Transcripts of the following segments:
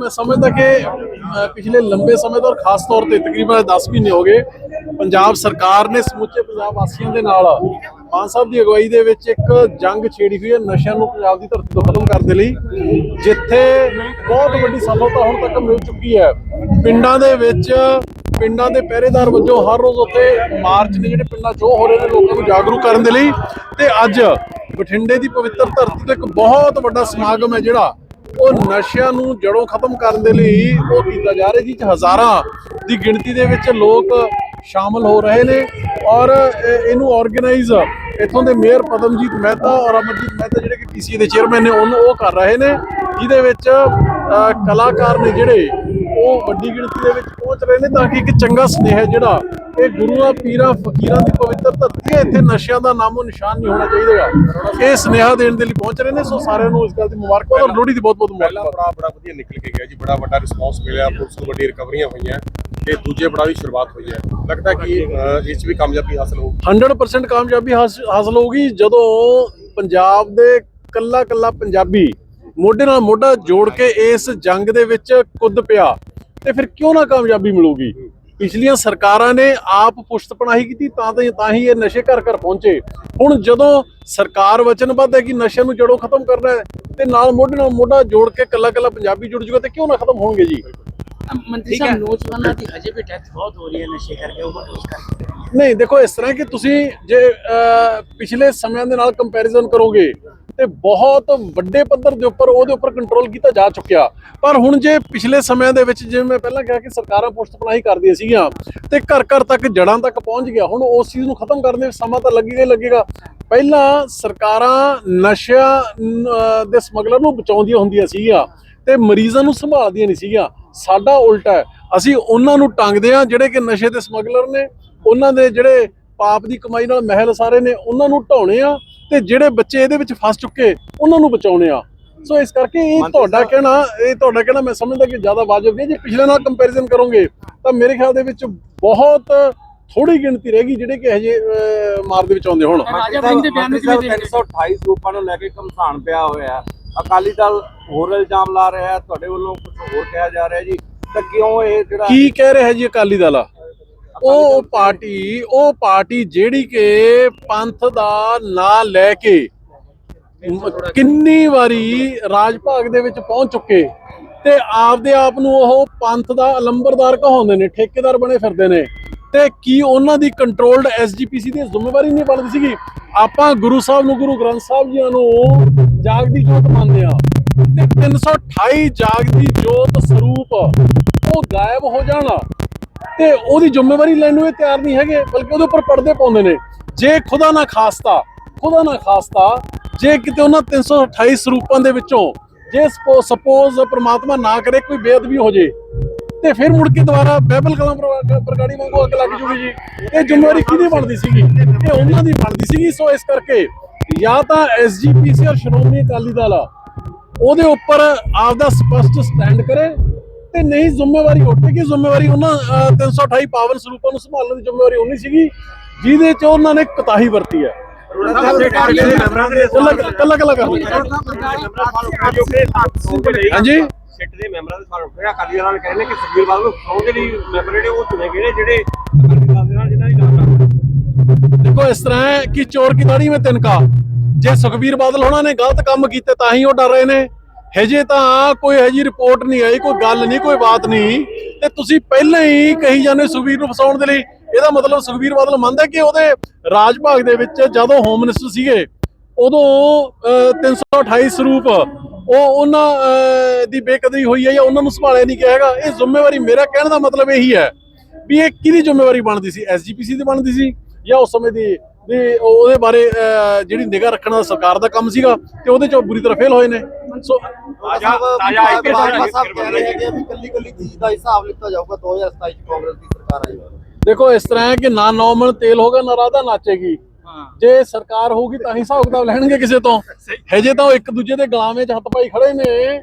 ਮੈਂ ਸਮਝਦਾ ਕਿ ਪਿਛਲੇ ਲੰਬੇ ਸਮੇਂ ਤੋਂ ਖਾਸ ਤੌਰ ਤੇ ਤਕਰੀਬਨ 10 ਮਹੀਨੇ ਹੋ ਗਏ, ਪੰਜਾਬ ਸਰਕਾਰ ਨੇ ਸਮੁੱਚੇ ਪੰਜਾਬ ਵਾਸੀਆਂ ਦੇ ਨਾਲ ਮਾਨ ਸਾਹਿਬ ਦੀ ਅਗਵਾਈ ਦੇ ਵਿੱਚ ਇੱਕ ਜੰਗ ਛੇੜੀ ਹੋਈ ਹੈ ਨਸ਼ਿਆਂ ਨੂੰ ਪੰਜਾਬ ਦੀ ਧਰਤੀ ਤੋਂ ਖਤਮ ਕਰਨ ਦੇ ਲਈ, ਜਿੱਥੇ ਬਹੁਤ ਵੱਡੀ ਸਫਲਤਾ ਹੁਣ ਤੱਕ ਮਿਲ ਚੁੱਕੀ ਹੈ। ਪਿੰਡਾਂ ਦੇ ਵਿੱਚ, ਪਿੰਡਾਂ ਦੇ ਪਹਿਰੇਦਾਰ ਵਜੋਂ ਹਰ ਰੋਜ਼ ਉੱਥੇ ਮਾਰਚ ਨੇ ਜਿਹੜੇ ਪਿੰਡਾਂ 'ਚ ਹੋ ਰਹੇ ਨੇ ਲੋਕਾਂ ਨੂੰ ਜਾਗਰੂਕ ਕਰਨ ਦੇ ਲਈ, ਤੇ ਅੱਜ ਬਠਿੰਡੇ ਦੀ ਪਵਿੱਤਰ ਧਰਤੀ ਤੇ ਇੱਕ ਬਹੁਤ ਵੱਡਾ ਸਮਾਗਮ ਹੈ ਜਿਹੜਾ ਉਹ ਨਸ਼ਿਆਂ ਨੂੰ ਜੜੋਂ ਖਤਮ ਕਰਨ ਦੇ ਲਈ ਉਹ ਕੀਤਾ ਜਾ ਰਿਹਾ ਜਿਸ 'ਚ ਹਜ਼ਾਰਾਂ ਦੀ ਗਿਣਤੀ ਦੇ ਵਿੱਚ ਲੋਕ ਸ਼ਾਮਲ ਹੋ ਰਹੇ ਨੇ ਔਰ ਇਹਨੂੰ ਆਰਗੇਨਾਈਜ਼ ਇਥੋਂ ਦੇ ਮੇਅਰ ਪਦਮਜੀਤ ਮਹਿਤਾ ਔਰ ਅਮਰਜੀਤ ਮਹਿਤਾ ਜਿਹੜੇ ਕਿ ਪੀਸੀ ਦੇ ਚੇਅਰਮੈਨ ਨੇ, ਉਹਨੂੰ ਉਹ ਕਰ ਰਹੇ ਨੇ, ਜਿਹਦੇ ਵਿੱਚ ਕਲਾਕਾਰ ਨੇ ਜਿਹੜੇ ਉਹ ਵੱਡੀ ਗਿਣਤੀ ਦੇ ਵਿੱਚ ਪਹੁੰਚ ਰਹੇ ਨੇ ਤਾਂ ਕਿ ਇੱਕ ਚੰਗਾ ਸੁਨੇਹਾ ਜਿਹੜਾ ਇਹ ਗੁਰੂਆਂ ਪੀਰਾਂ ਫਕੀਰਾਂ ਦੀ ਪਵਿੱਤਰ ਧਰਤੀ ਹੈ। ਇੱਥੇ ਨਸ਼ਿਆਂ ਦਾ ਨਾਮੋ ਨਿਸ਼ਾਨ ਨਹੀਂ ਹੋਣਾ ਚਾਹੀਦਾਗਾ ਇਹ ਸੁਨੇਹਾ ਦੇਣ ਦੇ ਲਈ ਪਹੁੰਚ ਰਹੇ ਨੇ ਸੋ ਸਾਰਿਆਂ ਨੂੰ ਇਸ ਗੱਲ ਦੀ ਮੁਬਾਰਕਬਾਦ ਔਰ ਲੋਹੜੀ ਦੀ ਬਹੁਤ ਬਹੁਤ ਪਹਿਲਾ ਮੁਬਾਰਕਬਾਦ ਬੜਾ ਬੜਾ ਵਧੀਆ ਨਿਕਲ ਕੇ ਗਿਆ ਜੀ। ਬੜਾ ਵੱਡਾ ਰਿਸਪੌਂਸ ਮਿਲਿਆ। ਪੁਲਿਸ ਨੂੰ ਵੱਡੀ ਰਿਕਵਰੀਆਂ ਹੋਈਆਂ। ਤੇ ਦੂਜੇ ਬੜਾ ਦੀ ਸ਼ੁਰੂਆਤ ਹੋਈ ਹੈ। ਲੱਗਦਾ ਕਿ ਇਸ ਵੀ ਕਾਮਯਾਬੀ ਹਾਸਲ ਹੋਊ 100% ਕਾਮਯਾਬੀ ਹਾਸ- ਹਾਸਲ ਹੋਊਗੀ ਜਦੋਂ ਪੰਜਾਬ ਦੇ ਕੱਲਾ ਕੱਲਾ ਪੰਜਾਬੀ ਮੋਢੇ ਨਾਲ ਮੋਢਾ ਜੋੜ ਕੇ ਇਸ ਜੰਗ ਦੇ ਵਿੱਚ ਕੁੱਦ ਪਿਆ। ਤੇ ਫਿਰ ਕਿਉਂ ਨਾ ਕਾਮਯਾਬੀ ਮਿਲੂਗੀ? ਪਿਛਲੀਆਂ ਸਰਕਾਰਾਂ ਨੇ ਆਪ ਪੁਸ਼ਤ ਪਨਾਹੀ ਕੀਤੀ ਤਾਂ ਤਾਂ ਤਾਂ ਹੀ ਇਹ ਨਸ਼ੇ ਘਰ ਘਰ ਪਹੁੰਚੇ। ਹੁਣ ਜਦੋਂ ਸਰਕਾਰ ਵਚਨਬੱਧ ਹੈ ਕਿ ਨਸ਼ੇ ਨੂੰ ਜੜੋਂ ਖਤਮ ਕਰਨਾ ਹੈ ਤੇ ਨਾਲ ਮੋਢੇ ਨਾਲ ਮੋਢਾ ਜੋੜ ਕੇ ਕੱਲਾ ਕੱਲਾ ਪੰਜਾਬੀ ਜੁੜ ਜੂਗਾ ਤੇ ਕਿਉਂ ਨਾ ਖਤਮ ਹੋਣਗੇ ਜੀ? ਮੰਤਰੀ ਸਾਹਿਬ ਨੌਜਵਾਨਾਂ ਦੀ ਹਜੇ ਵੀ ਡੈਥ ਬਹੁਤ ਹੋ ਰਹੀ ਹੈ ਨਸ਼ੇ ਕਰਕੇ ਓਵਰਡੋਜ਼ ਕਰਕੇ ਨਹੀਂ ਦੇਖੋ ਇਸ ਤਰ੍ਹਾਂ ਕਿ ਤੁਸੀਂ ਜੇ ਪਿਛਲੇ ਸਮਿਆਂ ਦੇ ਨਾਲ ਕੰਪੈਰੀਜ਼ਨ ਕਰੋਗੇ ਤੇ ਬਹੁਤ ਵੱਡੇ ਪੱਧਰ ਦੇ ਉੱਪਰ ਉਹਦੇ ਉੱਪਰ ਕੰਟਰੋਲ ਕੀਤਾ ਜਾ ਚੁੱਕਿਆ। ਪਰ ਹੁਣ ਜੇ ਪਿਛਲੇ ਸਮਿਆਂ ਦੇ ਵਿੱਚ ਜਿਵੇਂ ਮੈਂ ਪਹਿਲਾਂ ਕਿਹਾ ਕਿ ਸਰਕਾਰਾਂ ਪੁਸ਼ਤ ਪਨਾਹੀ ਕਰਦੀਆਂ ਸੀਗੀਆਂ ਤੇ ਘਰ ਘਰ ਤੱਕ ਜੜਾਂ ਤੱਕ ਪਹੁੰਚ ਗਿਆ, ਹੁਣ ਉਸ ਚੀਜ਼ ਨੂੰ ਖਤਮ ਕਰਨ ਦੇ ਵਿੱਚ ਸਮਾਂ ਤਾਂ ਲੱਗੇਗਾ ਹੀ ਲੱਗੇਗਾ। ਪਹਿਲਾਂ ਸਰਕਾਰਾਂ ਨਸ਼ਿਆਂ ਦੇ ਸਮਗਲਰ ਨੂੰ ਬਚਾਉਂਦੀਆਂ ਹੁੰਦੀਆਂ ਸੀਗੀਆਂ ਤੇ ਮਰੀਜ਼ਾਂ ਨੂੰ ਸੰਭਾਲਦੀਆਂ ਨਹੀਂ ਸੀਗੀਆਂ। ਸਾਡਾ ਉਲਟਾ ਹੈ। ਅਸੀਂ ਉਹਨਾਂ ਨੂੰ ਟੰਗਦੇ ਆ ਜਿਹੜੇ ਕਿ ਨਸ਼ੇ ਦੇ ਸਮਗਲਰ ਨੇ, ਉਹਨਾਂ ਦੇ ਜਿਹੜੇ ਪਾਪ ਦੀ ਕਮਾਈ ਨਾਲ ਮਹਿਲ ਸਾਰੇ ਨੇ, ਉਹਨਾਂ ਨੂੰ ਢਾਉਣੇ ਆ ਤੇ ਜਿਹੜੇ ਬੱਚੇ ਇਹਦੇ ਵਿੱਚ ਫਸ ਚੁੱਕੇ ਉਹਨਾਂ ਨੂੰ ਬਚਾਉਣੇ ਆ। ਸੋ ਇਸ ਕਰਕੇ ਇਹ ਤੁਹਾਡਾ ਕਹਿਣਾ ਇਹ ਤੁਹਾਡਾ ਕਹਿਣਾ ਮੈਂ ਸਮਝਦਾ ਕਿ ਜ਼ਿਆਦਾ ਵਾਜਬ ਨਹੀਂ ਜੇ ਪਿਛਲੇ ਨਾਲ ਕੰਪੈਰੀਜ਼ਨ ਕਰੋਗੇ ਤਾਂ ਮੇਰੇ ਖਿਆਲ ਦੇ ਵਿੱਚ ਬਹੁਤ ਥੋੜੀ ਗਿਣਤੀ ਰਹੇਗੀ ਜਿਹੜੇ ਕਿ ਹਜੇ ਅਹ, ਮਾਰ ਦੇ ਵਿੱਚ ਆਉਂਦੇ ਹੋਣ। ਰਾਜਾ ਸਿੰਘ ਦੇ ਬਿਆਨ ਨੂੰ ਕਿਵੇਂ ਦੇਖਦੇ ਹੋ? 328 ਗਰੁੱਪਾਂ ਨੂੰ ਲੈ ਕੇ ਘਮਸਾਨ ਪਿਆ ਹੋਇਆ। ਅਕਾਲੀ ਦਲ ਹੋਰ ਇਲਜ਼ਾਮ ਲਾ ਰਿਹਾ ਹੈ ਤੁਹਾਡੇ ਵੱਲੋਂ ਕੁਝ ਹੋਰ ਕਿਹਾ ਜਾ ਰਿਹਾ ਜੀ। ਤਾਂ ਕਿਉਂ ਇਹ ਜਿਹੜਾ ਕੀ ਕਹਿ ਰਿਹਾ ਜੀ ਅਕਾਲੀ ਦਲ? ਆ ਉਹ ਪਾਰਟੀ ਉਹ ਪਾਰਟੀ ਜਿਹੜੀ ਕਿ ਪੰਥ ਦਾ ਨਾਂ ਲੈ ਕੇ ਕਿੰਨੀ ਵਾਰੀ ਰਾਜ ਭਾਗ ਦੇ ਵਿੱਚ ਪਹੁੰਚ ਚੁੱਕੇ ਤੇ ਆਪਦੇ ਆਪ ਨੂੰ ਉਹ ਪੰਥ ਦਾ ਅਲੰਬਰਦਾਰ ਕਹਾਉਂਦੇ ਨੇ ਠੇਕੇਦਾਰ ਬਣੇ ਫਿਰਦੇ ਨੇ। ਤੇ ਕੀ ਉਹਨਾਂ ਦੀ ਕੰਟਰੋਲਡ ਐਸਜੀਪੀਸੀ ਦੀ ਜ਼ਿੰਮੇਵਾਰੀ ਨਹੀਂ ਬਣਦੀ ਸੀਗੀ? ਆਪਾਂ ਗੁਰੂ ਸਾਹਿਬ ਨੂੰ ਗੁਰੂ ਗ੍ਰੰਥ ਸਾਹਿਬ ਜੀ ਨੂੰ ਜਾਗਦੀ ਜੋਤ ਮੰਨਦੇ ਆ ਤੇ 328 ਜਾਗਦੀ ਜੋਤ ਸਰੂਪ ਉਹ ਗਾਇਬ ਹੋ ਜਾਣਾ। ਤੇ ਉਹਦੀ ਜ਼ਿੰਮੇਵਾਰੀ ਲੈਣ ਨੂੰ ਇਹ ਤਿਆਰ ਨਹੀਂ ਹੈਗੇ, ਬਲਕਿ ਉਹਦੇ ਉੱਪਰ ਪਰਦੇ ਪਾਉਂਦੇ ਨੇ। ਜੇ ਖੁਦਾ ਨਾ ਖਾਸਤਾ, ਖੁਦਾ ਨਾ ਖਾਸਤਾ, ਜੇ ਕਿਤੇ ਉਹਨਾਂ 328 ਸਰੂਪਾਂ ਦੇ ਵਿੱਚੋਂ ਜੇ ਸਪੋਜ਼ ਪ੍ਰਮਾਤਮਾ ਨਾ ਕਰੇ, ਕੋਈ ਬੇਅਦਬੀ ਹੋ ਜੇ, ਤੇ ਫਿਰ ਮੁੜ ਕੇ ਦੁਬਾਰਾ ਬਾਈਬਲ ਕਲਾਮ ਪ੍ਰਵਾ- ਪ੍ਰਗਾੜੀ ਵਾਂਗੂ ਅੱਗ ਲੱਗ ਜੂਗੀ ਜੀ। ਇਹ ਜ਼ਿੰਮੇਵਾਰੀ ਕਿਹਦੀ ਬਣਦੀ ਸੀਗੀ? ਇਹ ਉਹਨਾਂ ਦੀ ਬਣਦੀ ਸੀਗੀ। ਸੋ ਇਸ ਕਰਕੇ ਜਾਂ ਤਾਂ ਐਸਜੀਪੀਸੀ ਔਰ ਸ਼੍ਰੋਮਣੀ ਅਕਾਲੀ ਦਲ ਉਹਦੇ ਉੱਪਰ ਆਪਦਾ ਸਪਸ਼ਟ ਸਟੈਂਡ ਕਰੇ ਤੇ ਨਹੀਂ ਜ਼ਿੰਮੇਵਾਰੀ ਉੱਠੇਗੀ ਜ਼ਿੰਮੇਵਾਰੀ ਉਹਨਾਂ ਅਹ, 328 ਪਾਵਨ ਸਰੂਪਾਂ ਨੂੰ ਸੰਭਾਲਣ ਦੀ ਜ਼ਿੰਮੇਵਾਰੀ ਉਹਨੀ ਸੀਗੀ ਜਿਹਦੇ ਚ ਉਹਨਾਂ ਨੇ ਕਤਾਹੀ ਵਰਤੀ ਹੈ। ਕੱਲਾ ਕੱਲਾ ਕੱਲਾ ਕਰ ਹਾਂਜੀ ਸਿੱਟ ਦੇ ਮੈਂਬਰਾਂ ਦੇ ਸਾਰੇ ਉੱਠੇ ਅਕਾਲੀ ਦਲ ਨਾਲ ਕਹਿੰਦੇ ਕਿ ਸੁਖਬੀਰ ਬਾਦਲ ਨੂੰ ਫਸਾਉਣ ਦੇ ਲਈ ਮੈਂਬਰ ਜਿਹੜੇ ਉਹ ਚੁਣੇ ਗਏ ਨੇ ਜਿਹੜੇ ਅਕਾਲੀ ਦਲ ਦੇ ਨਾਲ ਜਿਨ੍ਹਾਂ ਦੀ ਨਾਮ ਦੇਖੋ ਇਸ ਤਰ੍ਹਾਂ ਹੈ ਕਿ ਚੋਰ ਕੀ ਦਾੜੀ ਵਿੱਚ ਤਿਨਕਾ ਜੇ ਸੁਖਬੀਰ ਬਾਦਲ ਹੋਣਾ ਨੇ ਗਲਤ ਕੰਮ ਕੀਤੇ ਤਾਂ ਹੀ ਉਹ ਡਰ ਰਹੇ ਨੇ। ਹਜੇ ਤਾਂ ਕੋਈ ਹਜੀ ਰਿਪੋਰਟ ਨਹੀਂ ਆਈ ਕੋਈ ਗੱਲ ਨਹੀਂ ਕੋਈ ਬਾਤ ਨਹੀਂ। ਤੇ ਤੁਸੀਂ ਪਹਿਲਾਂ ਹੀ ਕਹੀ ਜਾਂਦੇ ਸੁਖਬੀਰ ਨੂੰ ਫਸਾਉਣ ਦੇ ਲਈ। ਇਹਦਾ ਮਤਲਬ ਸੁਖਬੀਰ ਬਾਦਲ ਮੰਨਦਾ ਕਿ ਉਹਦੇ ਰਾਜ ਭਾਗ ਦੇ ਵਿੱਚ ਜਦੋਂ ਹੋਮ ਮਿਨਿਸਟਰ ਸੀਗੇ ਉਦੋਂ ਅਹ, 328 ਸਰੂਪ ਉਹ ਉਹਨਾਂ ਦੀ ਬੇਕਦਰੀ ਹੋਈ ਹੈ ਜਾਂ ਉਹਨਾਂ ਨੂੰ ਸੰਭਾਲਿਆ ਨਹੀਂ ਗਿਆ ਹੈਗਾ। ਇਹ ਜ਼ਿੰਮੇਵਾਰੀ ਮੇਰਾ ਕਹਿਣ ਦਾ ਮਤਲਬ ਇਹੀ ਹੈ ਵੀ ਇਹ ਕਿਹਦੀ ਜ਼ਿੰਮੇਵਾਰੀ ਬਣਦੀ ਸੀ? ਐਸਜੀਪੀਸੀ ਦੀ ਬਣਦੀ ਸੀ ਜਾਂ ਉਸ ਸਮੇਂ ਦੀ ਵੀ ਉਹਦੇ ਬਾਰੇ ਜਿਹੜੀ ਨਿਗਾਹ ਰੱਖਣਾ ਸਰਕਾਰ ਦਾ ਕੰਮ ਸੀਗਾ ਤੇ ਉਹਦੇ ਚੋਂ ਬੁਰੀ ਤਰ੍ਹਾਂ ਫੇਲ ਹੋਏ ਨੇ। ਸੋ ਤਾਜ਼ਾ ਤਾਜ਼ਾ ਆਈਪੀਐਸ ਬਾਜਵਾ ਸਾਹਿਬ ਕਹਿ ਰਹੇ ਹੈਗੇ ਆ ਵੀ ਕੱਲੀ ਕੱਲੀ ਚੀਜ਼ ਦਾ ਹਿਸਾਬ ਲਿੱਤਾ ਜਾਊਗਾ 2027 ਚ ਕਾਂਗਰਸ ਦੀ ਸਰਕਾਰ ਆਈ ਦੇਖੋ ਇਸ ਤਰ੍ਹਾਂ ਹੈ ਕਿ ਨਾ ਨੌਮਨ ਤੇਲ ਹੋਗਾ ਨਾ ਰਾਧਾ ਨਾਚੇਗੀ। ਜੇ ਸਰਕਾਰ ਹੋਊਗੀ ਤਾਂ ਹੀ ਹਿਸਾਬ ਕਿਤਾਬ ਲੈਣਗੇ ਕਿਸੇ ਤੋਂ। ਹਜੇ ਤਾਂ ਉਹ ਇੱਕ ਦੂਜੇ ਦੇ ਗਲਾਵੇਂ 'ਚ ਹੱਥ ਪਾਈ ਖੜੇ ਨੇ।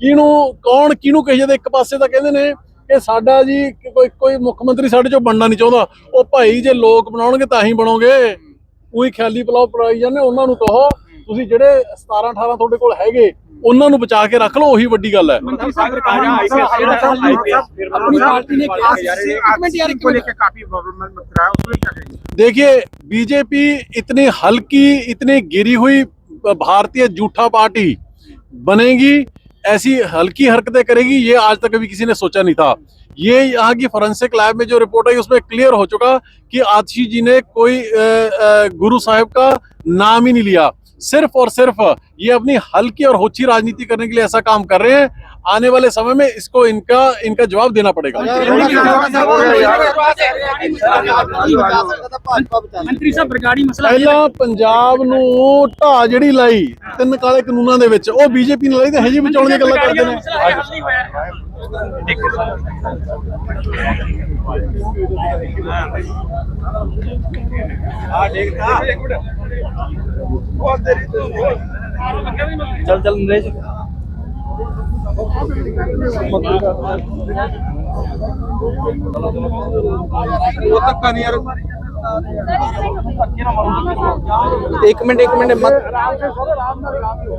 ਕਿਹਨੂੰ ਕੌਣ ਕਿਹਨੂੰ ਕਹੇ ਦੇ ਇੱਕ ਪਾਸੇ ਤਾਂ ਕਹਿੰਦੇ ਨੇ ਕਿ ਸਾਡਾ ਜੀ ਕਿ ਕੋਈ ਕੋਈ ਮੁੱਖ ਮੰਤਰੀ ਸਾਡੇ ਚੋਂ ਬਣਨਾ ਨਹੀਂ ਚਾਹੁੰਦਾ ਉਹ ਭਾਈ ਜੇ ਲੋਕ ਬਣਾਉਣਗੇ ਤਾਂ ਹੀ ਬਣੋਗੇ ਉਹੀ ਖਿਆਲੀ ਪਲਾਓ ਪੜਾਈ ਜਾਂਦੇ ਉਹਨਾਂ ਨੂੰ ਕਹੋ ਤੁਸੀਂ ਜਿਹੜੇ 17 18 ਤੁਹਾਡੇ ਕੋਲ ਹੈਗੇ ਉਹਨਾਂ ਨੂੰ ਬਚਾ ਕੇ ਰੱਖ ਲਓ ਉਹੀ ਵੱਡੀ ਗੱਲ ਹੈ ਮੰਤਰੀ ਸਾਹਿਬ ਆ ਜਾ ਆਈਪੀਐਸ अपनी पार्टी ने क्या एक मिनट यार एक मिनट काफी प्रॉब्लम मत रहा है उसमें क्या कहेंगे देखिए बीजेपी इतनी हल्की इतनी गिरी हुई भारतीय जूठा पार्टी बनेगी ऐसी हल्की हरकतें करेगी, ये आज तक कभी किसी ने सोचा नहीं था। ये यहाँ की फोरेंसिक लैब में जो रिपोर्ट आई, उसमें क्लियर हो चुका कि आतिशी जी ने कोई गुरु साहब का नाम ही नहीं लिया। सिर्फ़ और सिर्फ़ ये अपनी हल्की और होची राजनीति करने के लिए ऐसा काम कर रहे हैं आने वाले समय में इसको इनका इनका जवाब देना पड़ेगा मंत्री साहब बरगाड़ी मसला ਪਹਿਲਾਂ ਪੰਜਾਬ ਨੂੰ ਢਾਹ ਜਿਹੜੀ ਲਾਈ ਤਿੰਨ ਕਾਲੇ ਕਾਨੂੰਨਾਂ ਦੇ ਵਿੱਚ ਉਹ ਬੀਜੇਪੀ ਨੇ ਲਾਈ ਤੇ ਹਜੇ ਵਿਚਾਉਣ ਦੀਆਂ ਗੱਲਾਂ ਕਰਦੇ ਨੇ मसला है, हल नहीं हुआ ਚੱਲ ਚੱਲ, ਨਰੇਸ਼। ਉਹ ਤੱਕ ਨਹੀਂ ਯਾਰ ਇੱਕ ਮਿੰਟ ਇੱਕ ਮਿੰਟ, ਮਤ ਆਰਾਮ ਨਾਲ ਆਰਾਮ ਨਾਲ ਆਰਾਮ ਨਾਲ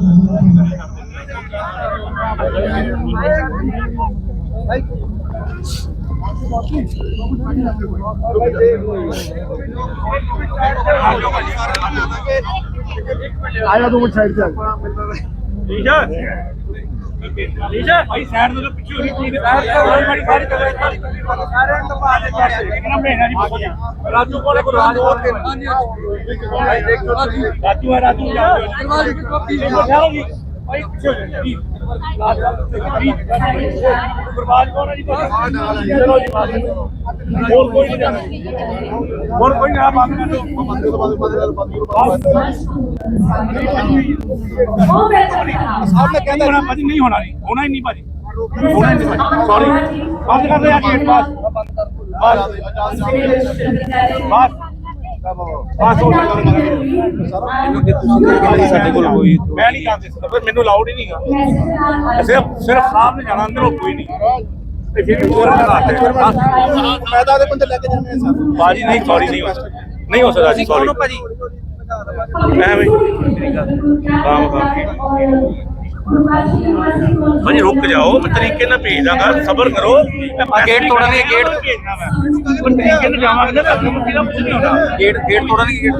ਆਇਆ ਦੋ ਮਿੰਟ ਸਾਈਡ ਤੇ ਠੀਕ ਹੈ ਭਾਈ ਸਾਈਡ ਤੋਂ ਪਿੱਛੇ ਹੋਣੀ ਚਾਹੀਦੀ ਸਾਈਡ ਤੋਂ ਹੋਣੀ ਬੜੀ ਸਾਰੀ ਕਰੋ ਸਾਰੇ ਤੋਂ ਬਾਅਦ ਇਹਨਾਂ ਮਹੀਨਾ ਦੀ ਬੋਲੀ ਰਾਜੂ ਕੋਲ ਕੋ ਰਾਜ ਹੋਰ ਤੇ ਰਾਜੂ ਰਾਜੂ। ਯਾਰ ਭਾਈ ਪਿੱਛੇ ਹੋ ਜਾ। ਬਰਬਾਦ ਕੋਣਾ ਜੀ ਚਲੋ ਜੀ ਹੋਰ ਕੋਈ ਨਹੀਂ ਜਾਣਾ ਹੋਰ ਕੋਈ ਨਾ ਮੰਗਣਾ ਉਹ ਬਿਹਤਰ ਸਾਹਿਬ ਨੇ ਕਹਿੰਦਾ ਹੋਣਾ ਭਾਜੀ ਨਹੀਂ ਹੋਣਾ ਜੀ ਹੋਣਾ ਹੀ ਨਹੀਂ ਭਾਜੀ ਹੋਣਾ ਹੀ ਨਹੀਂ ਭਾਜੀ ਸੌਰੀ ਬੰਦ ਕਰ ਦੇ ਆ ਗੇਟ ਬਸ ਬਸ ਬਸ ਹੋ ਸਾਡੇ ਕੋਲ ਕੋਈ ਮੈਂ ਨਹੀਂ ਜਾਂਦੇ ਸਰ ਮੈਨੂੰ ਲਾਉਡ ਹੀ ਨਹੀਂਗਾ। ਸਿਰਫ ਸਿਰਫ ਸਾਹਿਬ ਨੇ ਜਾਣਾ ਅੰਦਰ ਕੋਈ ਨਹੀਂ। ਤੇ ਫਿਰ ਵੀ ਹੋਰ ਬਣਾਤੇ ਮੈਦਾਨ ਦੇ ਬੰਦੇ ਲੈ ਕੇ ਜਾਂਦੇ ਆ ਸਰ। ਬਾਜੀ ਨਹੀਂ ਸੌਰੀ ਨਹੀਂ ਹੋ ਸਕਦਾ। ਨਹੀਂ ਹੋ ਸਕਦਾ ਜੀ ਸੌਰੀ ਮੈਂ ਵੀ। ਕੰਮ ਕਰਕੇ ਭਾਜੀ ਰੁਕ ਜਾਓ ਮੈਂ ਤਰੀਕੇ ਨਾਲ ਭੇਜ ਦਾਂਗਾ ਸਬਰ ਕਰੋ। ਗੇਟ ਤੋੜਨਗੇ ਗੇਟ ਭੇਜਣਾ ਮੈਂ ਉਹ ਤਰੀਕੇ ਨਾਲ ਜਾਵਾਂਗੇ ਨਾ ਤੁਹਾਨੂੰ ਕਿਹਦਾ ਕੁਝ ਨਹੀਂ ਹੋਣਾ ਗੇਟ ਗੇਟ ਤੋੜਨਗੇ ਗੇਟ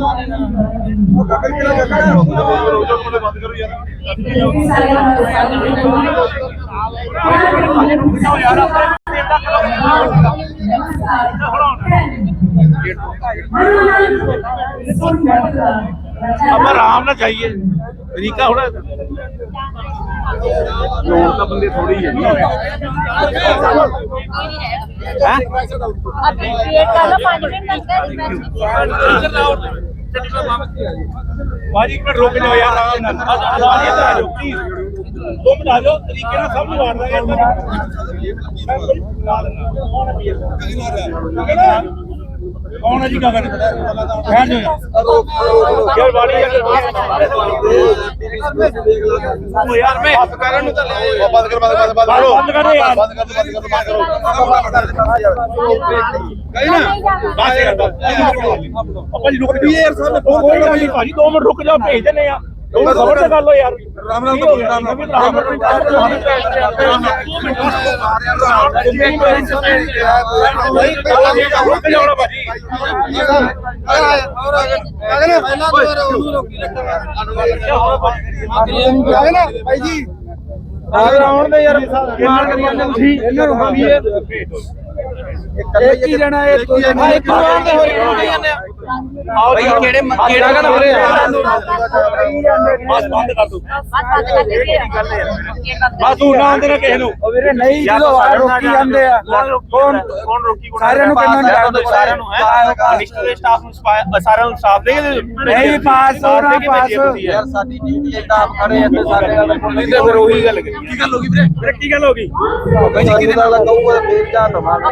ਆਪਾਂ ਆਰਾਮ ਨਾਲ ਜਾਈਏ। ਤਰੀਕਾ ਹੋਣਾ ਲੋੜ ਤਾਂ ਬੰਦੇ ਥੋੜੀ ਹੈ ਨਹੀਂ ਹੈ? ਅਭੀ ਵੇਟ ਕਰ ਲਓ 5 ਮਿੰਟ ਲੱਗਦਾ ਹੈ ਬਾਜੀ ਇੱਕ ਮਿੰਟ ਰੁਕ ਜਾਓ ਯਾਰ ਆਰਾਮ ਨਾਲ। ਆਰਾਮ ਨਾਲ ਆ ਜਾਓ ਪਲੀਜ਼ ਤੁਮ ਨਾ ਜਾਓ ਤਰੀਕੇ ਨਾਲ ਸਭ ਨੂੰ ਵਾੜਦਾ ਯਾਰ ਮੈਂ ਬੁਲਾ ਲੈਣਾ ਕੌਣ ਹੈ ਵੀਰ ਕੌਣ ਹੈ ਜੀ ਗਗਨ। ਬੈਠ ਜਾਓ ਯਾਰ ਵਾਲੀ ਉਹ ਯਾਰ ਮੈਂ ਹੱਥ ਕਰਨ ਨੂੰ ਬੰਦ ਕਰ ਬੰਦ ਕਰ ਬੰਦ ਕਰੋ, ਬੰਦ ਕਰੋ ਯਾਰ। ਬੰਦ ਕਰ। ਬੰਦ ਕਰ ਬੰਦ ਕਰੋ ਗਈ ਨਾ। ਬਸ ਯਾਰ ਉਹ ਭਾਜੀ ਰੁਕ ਜਾਓ। ਯਾਰ ਸਾਹਿਬ ਫੋਨ ਕੋਈ ਗੱਲ ਨਹੀਂ ਭਾਜੀ ਦੋ ਮਿੰਟ ਰੁਕ ਜਾਓ ਭੇਜ ਦਿੰਦੇ ਆ। ਮਿੰਟ ਸਬਰ ਤੇ ਕਰ ਲਓ ਯਾਰ ਰਾਮ ਰਾਮ ਰਾਮ ਰਾਮ ਰਾਮ ਰੁਕ ਜਾਓ ਨਾ ਭਾਜੀ ਭਾਈ ਜੀ ਆਉਣ ਦੇ ਯਾਰ ਮਾਰ ਕਰੀ ਜਾਂਦੇ ਤੁਸੀਂ ਇਹਨਾਂ ਨੂੰ ਖਾਵੀਏ ਇੱਕ ਹੀ ਜਣਾ ਇਹ ਹੀ ਜਣਾ ਇੱਕ ਆਉਣ ਦੇ ਹੋਈ ਜਾਂਦੇ ਆ ਆਓ ਜੀ ਕਿਹੜੇ ਕਿਹੜਾ ਗੱਲ ਵੀਰੇ ਬਸ ਬੰਦ ਕਰ ਦੋ ਬਸ ਤੂੰ। ਨਾ ਆਉਂਦੇ ਨਾ ਕਿਸੇ ਨੂੰ। ਉਹ ਵੀਰੇ ਨਹੀਂ ਜਦੋਂ ਆ ਰੋਕੀ ਜਾਂਦੇ ਆ। ਕੌਣ ਕੌਣ ਰੋਕੀ ਸਾਰਿਆਂ ਨੂੰ ਕਿੰਨਾ ਨਹੀਂ ਜਾਣਦੇ ਸਾਰਿਆਂ ਨੂੰ ਹੈ। ਮਿਨਿਸਟਰ ਦੇ ਸਟਾਫ ਨੂੰ ਸਾਰਿਆਂ ਨੂੰ ਸਟਾਫ ਦੇ ਨਹੀਂ ਪਾਸ ਹੋ ਨਾ ਪਾਸ। ਯਾਰ ਸਾਡੀ ਡਿਊਟੀ ਐਡਾ ਆਪ ਖੜੇ ਇੱਥੇ ਸਾਡੇ ਨਾਲ ਨਹੀਂ ਤੇ ਫਿਰ ਉਹੀ ਗੱਲ ਕਰੀ ਕੀ ਗੱਲ ਹੋ ਗਈ ਵੀਰੇ? ਵੀਰੇ ਕੀ ਗੱਲ ਹੋ ਗਈ? ਭਾਈ ਜੀ ਕਿਹਦੇ ਨਾਲ ਕਹੂਗਾ ਫੇਰ ਜਾ ਉਹ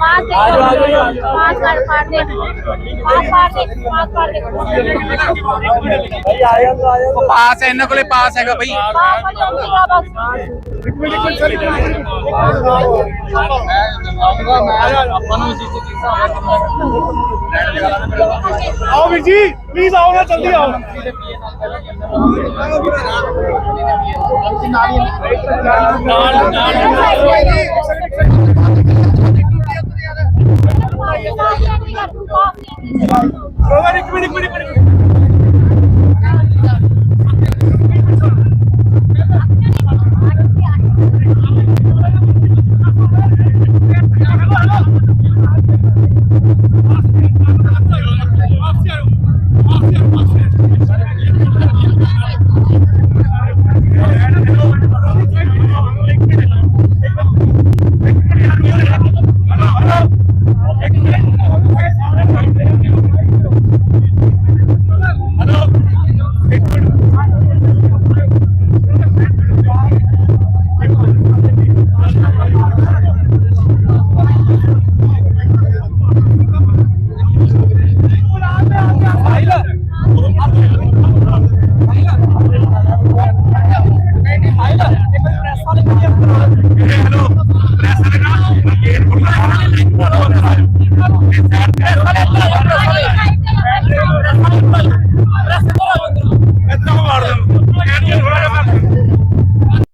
दे पास है। इन्होंने को पास है भाई। तो, तो। आओ जी प्लीज़ आओ ना जल्दी आओ। ਜਲਦੀ ਆਓ ਰੋਵਰ ਇੱਕ